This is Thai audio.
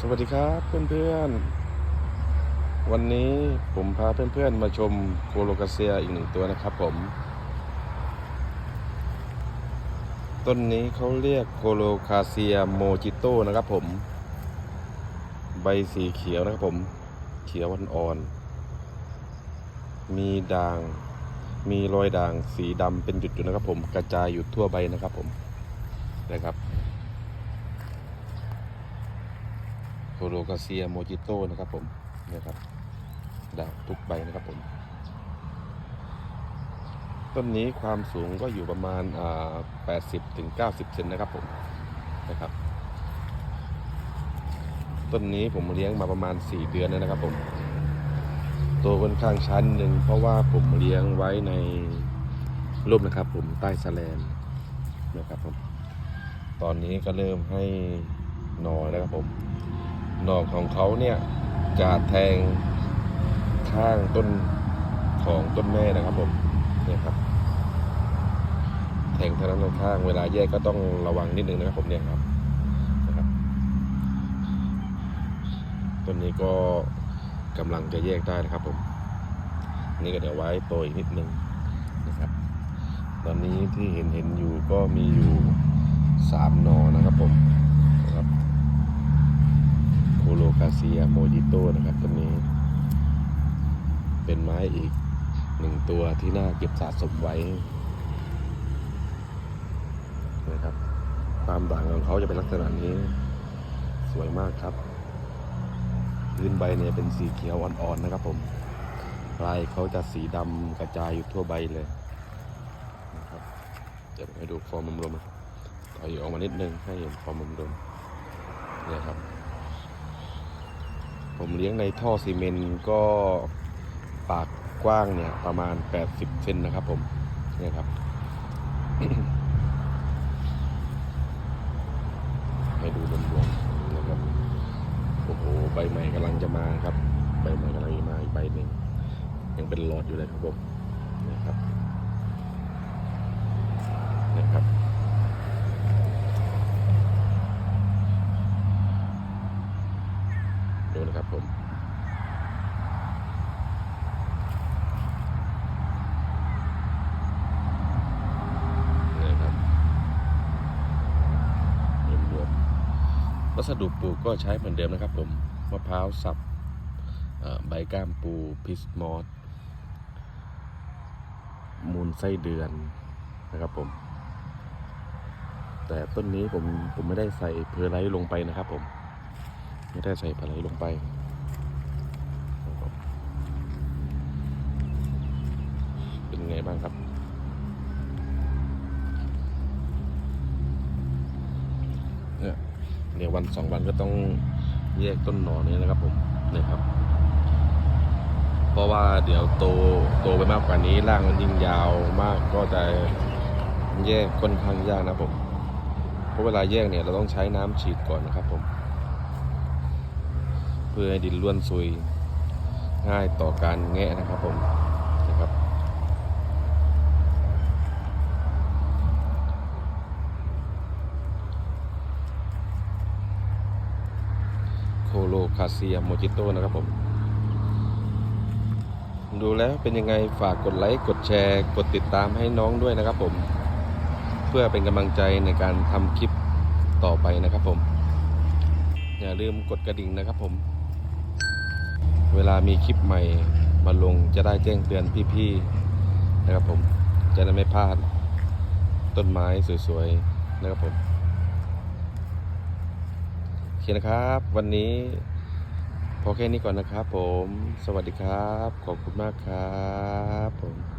สวัสดีครับเพื่อนๆ วันนี้ผมพาเพื่อนๆมาชมโคโลกาเซียอีกหนึ่งตัวนะครับผม ต้นนี้เขาเรียกโคโลคาเซียโมจิโต้นะครับผม ใบสีเขียวนะครับผม เขียวอ่อนๆมีด่าง มีรอยด่างสีดำเป็นจุดๆนะครับผม กระจายอยู่ทั่วใบนะครับผมนะครับ โคโลกาเซียโมจิโต้นะครับผมนะครับดาวทุกใบนะครับผม ต้นนี้ความสูงก็อยู่ประมาณ80ถึง90เซนนะครับผมนะครับ ต้นนี้ผมเลี้ยงมาประมาณ4เดือนแล้วนะครับผมโตค่อนข้างชั้นหนึ่งเพราะว่าผมเลี้ยงไว้ในร่มนะครับผมใต้สแลนนะครับผม ตอนนี้ก็เริ่มให้นอนแล้วครับผม หนอกของเขาเนี่ยจะแทงข้างต้นของต้นแม่นะครับผมเนี่ยครับ แทงทางด้านข้าง เวลาแยกก็ต้องระวังนิดนึงนะครับผมเนี่ยครับนะครับต้นนี้ก็กำลังจะแยกได้นะครับผม นี่ก็เดี๋ยวไว้โตอีกนิดนึงนะครับ ตอนนี้ที่เห็นเห็นอยู่ก็มีอยู่สามหนอนะครับผม โคโลคาเซียโมจิโต้นะครับต้นนี้ เป็นไม้อีกหนึ่งตัวที่น่าเก็บสะสมไว้นะครับ ความด่างของเขาจะเป็นลักษณะนี้ สวยมากครับ พื้นใบเนี่ยเป็นสีเขียวอ่อนๆนะครับผมปลายเขาจะสีดำกระจายอยู่ทั่วใบเลยนะครับเดี๋ยวให้ดูฟอร์มรวมๆถอยออกมานิดนึงให้เห็นฟอร์มรวมเนี่ยครับ ผมเลี้ยงในท่อซีเมนต์ก็ปากกว้างเนี่ยประมาณ 80 เซนนะครับผมเนี่ยครับ ให้ดูรวมๆนะครับ โอ้โห ใบใหม่กำลังจะมาครับ ใบใหม่กำลังจะมาอีกใบหนึ่งยังเป็นหลอดอยู่เลยครับผมนะครับนะครับ ดูนะ ครับผมนี่ครับรวมๆวัสดุปลูกก็ใช้เหมือนเดิมนะครับผมมะพร้าวสับใบก้ามปูพิสมอสมูลไส้เดือนนะครับผม แต่ต้นนี้ผมผมไม่ได้ใส่เพอร์ไลท์ลงไปนะครับผม ไม่ได้ใส่เพอร์ไลท์ลงไปนะครับเป็น ไงบ้างครับ เนี่ยเดี๋ยววันสองวันก็ต้องแยกต้นหนอนเนี่ยนะครับผมเนี่ยครับ เพราะว่าเดี๋ยวโตโตไปมากกว่านี้ร่างมันยิ่งยาวมากก็จะแยกค่อนข้างยากนะผม เพราะเวลาแยกเนี่ยเราต้องใช้น้ำฉีดก่อนนะครับผม เพื่อให้ดินล้วนซุยง่ายต่อการแงะนะครับผมนะครับ โโลคาเซียโมจิโต้นะครับผม ดูแล้วเป็นยังไงฝากกดไลค์ กดแชร์ กดติดตามให้น้องด้วยนะครับผม เพื่อเป็นกำลังใจในการทำคลิปต่อไปนะครับผม อย่าลืมกดกระดิ่งนะครับผม เวลามีคลิปใหม่มาลงจะได้แจ้งเตือนพี่ๆนะครับผม จะได้ไม่พลาดต้นไม้สวยๆนะครับผม คนะครับ วันนี้พอแค่นี้ก่อนนะครับผม สวัสดีครับ ขอบคุณมากครับผม